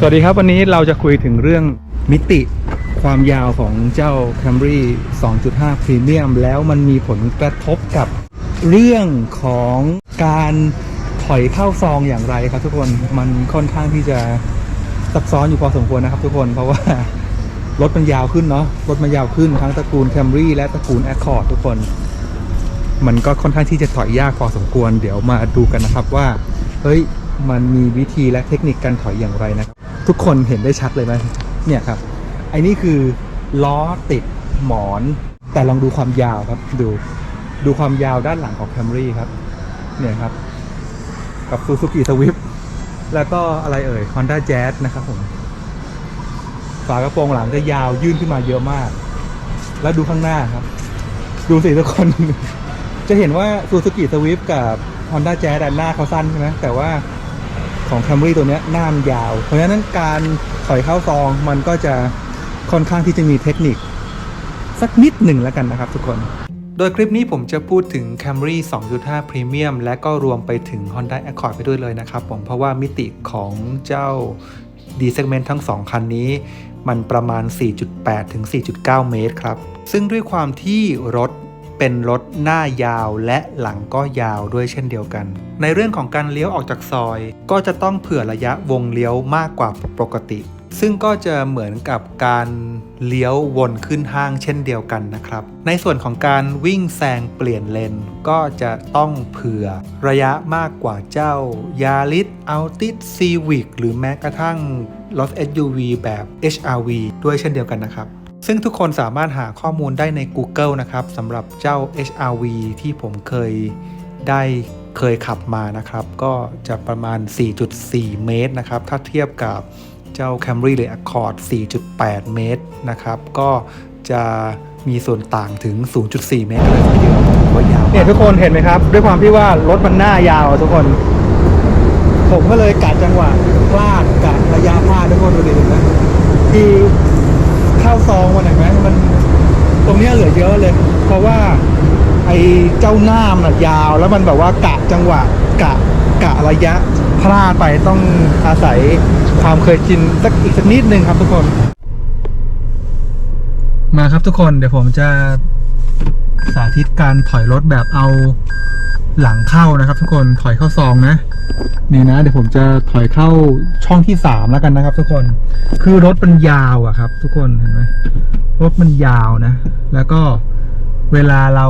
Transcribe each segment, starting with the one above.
สวัสดีครับ วันนี้เราจะคุยถึงเรื่องมิติความยาวของเจ้า Camry 2.5 Premium แล้วมันมีผลกระทบกับเรื่องของการถอยเข้าซองอย่างไรครับทุกคนมันค่อนข้างที่จะซับซ้อนอยู่พอสมควรนะครับทุกคนเพราะว่ารถมันยาวขึ้นเนาะรถมันยาวขึ้นทั้งตระกูล Camry และตระกูล Accord ทุกคน มันก็ค่อนข้างที่จะถอยยากพอสมควร เดี๋ยวมาดูกันนะครับว่า เฮ้ยมันมีวิธีและเทคนิคการถอยอย่างไรนะครับ ทุกคนเห็นได้ชัดเลยไหมเนี่ยครับไอ้นี่คือล้อติดหมอน แต่ลองดูความยาวครับดูดูความยาวด้านหลังของ Camry ครับเนี่ยครับ กับ Suzuki Swift แล้วก็อะไรเอ่ย Honda Jazz นะครับผม ฝากระโปรงหลังจะยาวยื่นขึ้นมาเยอะมาก แล้วดูข้างหน้าครับ ดูสิทุกคน จะเห็นว่า Suzuki Swift กับ Honda Jazz ด้านหน้าเขาสั้นใช่ไหมแต่ว่า ของ Camry ตัวนี้หน้ามันยาว เพราะฉะนั้นการถอยเข้าซองมันก็จะค่อนข้างที่จะมีเทคนิค สักนิดหนึ่งแล้วกันนะครับทุกคน โดยคลิปนี้ผมจะพูดถึง Camry 2.5 Premium และก็รวมไปถึง Honda Accord ไปด้วยเลยนะครับผมเพราะว่ามิติของเจ้า D segment ทั้ง 2 คันนี้ มันประมาณ 4.8 ถึง 4.9 เมตรครับ ซึ่งด้วยความที่รถ เป็นรถหน้ายาวและหลังก็ยาวด้วยเช่นเดียวกัน ในเรื่องของการเลี้ยวออกจากซอย ก็จะต้องเผื่อระยะวงเลี้ยวมากกว่าปกติ ซึ่งก็จะเหมือนกับการเลี้ยววนขึ้นห้างเช่นเดียวกันนะครับ ในส่วนของการวิ่งแซงเปลี่ยนเลนก็จะต้องเผื่อระยะมากกว่าเจ้า Yaris Altis Civic หรือแม้กระทั่งรถ SUV แบบ HRV ด้วยเช่นเดียวกันนะครับ ซึ่งทุกคนสามารถหาข้อมูลได้ใน Google นะครับสำหรับเจ้า HRV ที่ผมเคยได้เคยขับมานะครับ ก็จะประมาณ 4.4 เมตรนะครับ ถ้าเทียบกับเจ้า Camry หรือ Accord 4.8 เมตรนะครับ ก็จะมีส่วนต่างถึง 0.4 เมตรเลยทีเดียวถือว่ายาวเนี่ยทุกคนเห็นไหมครับ ด้วยความที่ว่ารถมันหน้ายาวทุกคน ผมก็เลยกะจังหวะพลาดกะระยะพลาดทุกคนดูดิเห็นไหมคือเข้าซองมันเห็นไหมมันต รงเนี้ยเหลือเยอะเลย เพราะว่าไอ้เจ้าหน้ามันอะยาวแล้วมันแบบว่ากะจังหวะกะกะระยะพลาดไปต้องอาศัยความเคยชินสักอีกสักนิดนึงครับทุกคน มาครับทุกคนเดี๋ยวผมจะ สาธิตการถอยรถแบบเอาหลังเข้านะครับ ทุกคนถอยเข้าซองนะนี่นะเดี๋ยวผมจะถอยเข้าช่องที่สามแล้วกันนะครับ ทุกคนคือรถมันยาวอะครับ ทุกคนเห็นไหมรถมันยาวนะ แล้วก็เวลาเรา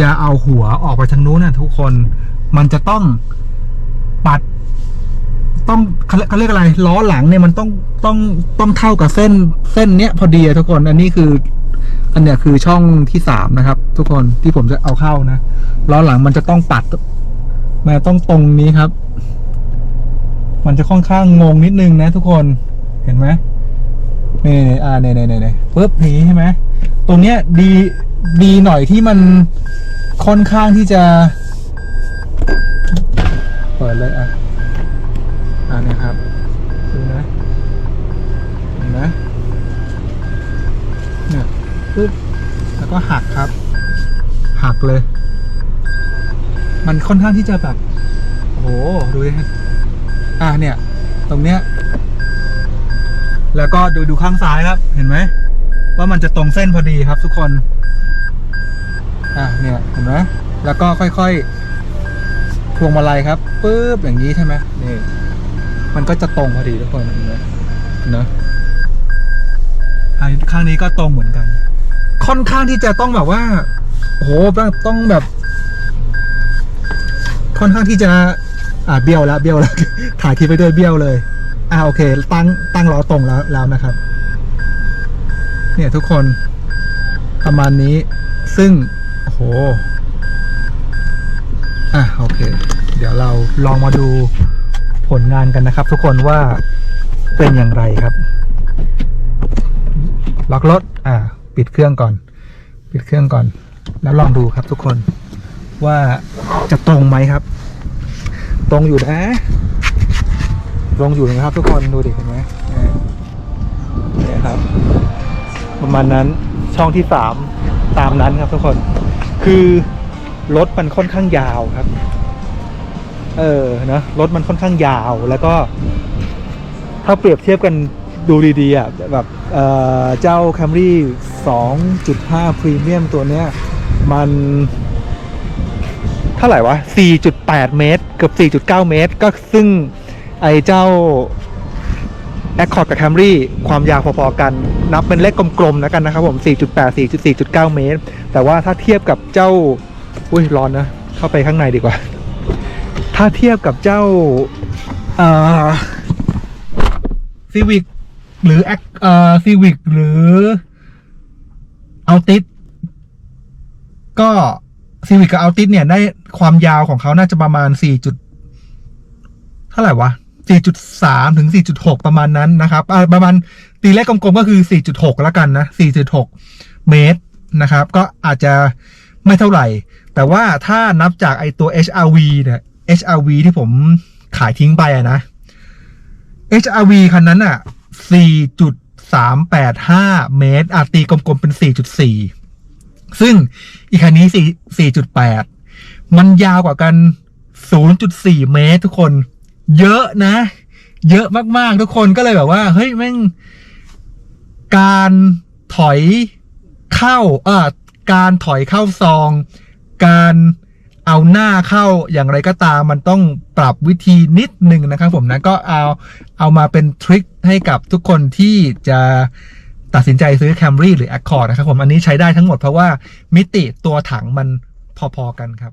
จะเอาหัวออกไปทางนู้นนะทุกคนมันจะต้องปัดต้องเขาเรียกอะไรล้อหลังเนี่ยมันต้องต้องต้องเท่ากับเส้นเส้นเนี้ยพอดีทุกคน อันนี้คือ อันเนี้ยคือช่องที่สามนะครับ ทุกคนที่ผมจะเอาเข้านะล้อหลังมันจะต้องปัดมันต้องตรงนี้ครับ มันจะค่อนข้างงงนิดนึงนะ ทุกคนเห็นไหมนี่อ่าเนี่ยเนี่ยเนี่ยปุ๊บนี้ใช่ไหมตรงเนี้ยดีดีหน่อยที่มันค่อนข้างที่จะ เปิดเลยอะอ่าเนี่ยครับดูนะเห็นไหมเนี่ย ปุ๊บแล้วก็หักครับ หักเลย มันค่อนข้างที่จะแบบโอ้โหดูดิอะเนี่ย ตรงเนี้ย แล้วก็ดูดูข้างซ้ายครับ เห็นไหมว่ามันจะตรงเส้นพอดีครับทุกคน อะเนี่ยเห็นไหมแล้วก็ค่อยๆพวงมาลัยครับปุ๊บอย่างนี้ใช่ไหมนี่มันก็จะตรงพอดีทุกคนเห็นไหมเนอะข้างนี้ก็ตรงเหมือนกัน ค่อนข้างที่จะต้องแบบว่าโหต้องต้องแบบ ค่อนข้างที่จะ อ่าเบี้ยวแล้วเบี้ยวแล้วถ่ายคลิปไปด้วยเบี้ยวเลย อ่าโอเค ตั้งตั้งล้อตรงแล้วแล้วนะครับ เนี่ยทุกคนประมาณนี้ ซึ่งโอ้โหอะโอเค เดี๋ยวเราลองมาดูผลงานกันนะครับ ทุกคนว่าเป็นอย่างไรครับ ล็อกรถอ่า ปิดเครื่องก่อน ปิดเครื่องก่อน แล้วลองดูครับทุกคนว่าจะตรงไหมครับ ตรงอยู่นะตรงอยู่นะครับ ทุกคนดูดิเห็นไหมนี่ครับ ประมาณนั้นช่องที่สามตามนั้นครับทุกคน คือรถมันค่อนข้างยาวครับ เออนะรถมันค่อนข้างยาวแล้วก็ ถ้าเปรียบเทียบกัน ดูดีๆอะแบบเเจ้า Camry 2.5 Premium ตัวเนี้ย มันเท่าไหร่วะ 4.8 เมตร เกือบ 4.9 เมตร ก็ซึ่งไอเจ้า Accord กับ Camry ความยาวพอๆกัน นับเป็นเลขกลมๆแล้วกันนะครับผม 4.8 4.4.9 เมตร แต่ว่าถ้าเทียบกับเจ้า อุ้ยร้อนนะ เข้าไปข้างในดีกว่า ถ้าเทียบกับเจ้า เอ่อ Civic หรือ Ac- เอ่อ Civic หรือ Altis ก็ Civic กับ Altis เนี่ยได้ความยาวของเขาน่าจะประมาณ 4. จุดเท่าไหร่วะ4.3ถึง4.6ประมาณนั้นนะครับประมาณตีเลขกลมๆก็คือ4.6แล้วกันนะ4.6เมตรนะครับ ก็อาจจะไม่เท่าไหร่ แต่ว่าถ้านับจากไอตัว HRV เนี่ย HRV ที่ผมขายทิ้งไปอะนะ HRV คันนั้นอะ 4.385 เมตรอาตีกลมๆเป็น 4.4 ซึ่งอีกคันนี้4 4.8 มันยาวกว่ากัน 0.4 เมตรทุกคน เยอะนะ เยอะมากๆ ทุกคนก็เลยแบบว่า เฮ้ยแม่ง การถอยเข้า เออการถอยเข้าซอง การ เอาหน้าเข้าอย่างไรก็ตามมันต้องปรับวิธีนิดหนึ่งนะครับผมนะก็เอาเอามาเป็นทริคให้กับทุกคนที่จะตัดสินใจซื้อ Camry หรือ Accord นะครับผมอันนี้ใช้ได้ทั้งหมดเพราะว่ามิติตัวถังมันพอๆกันครับ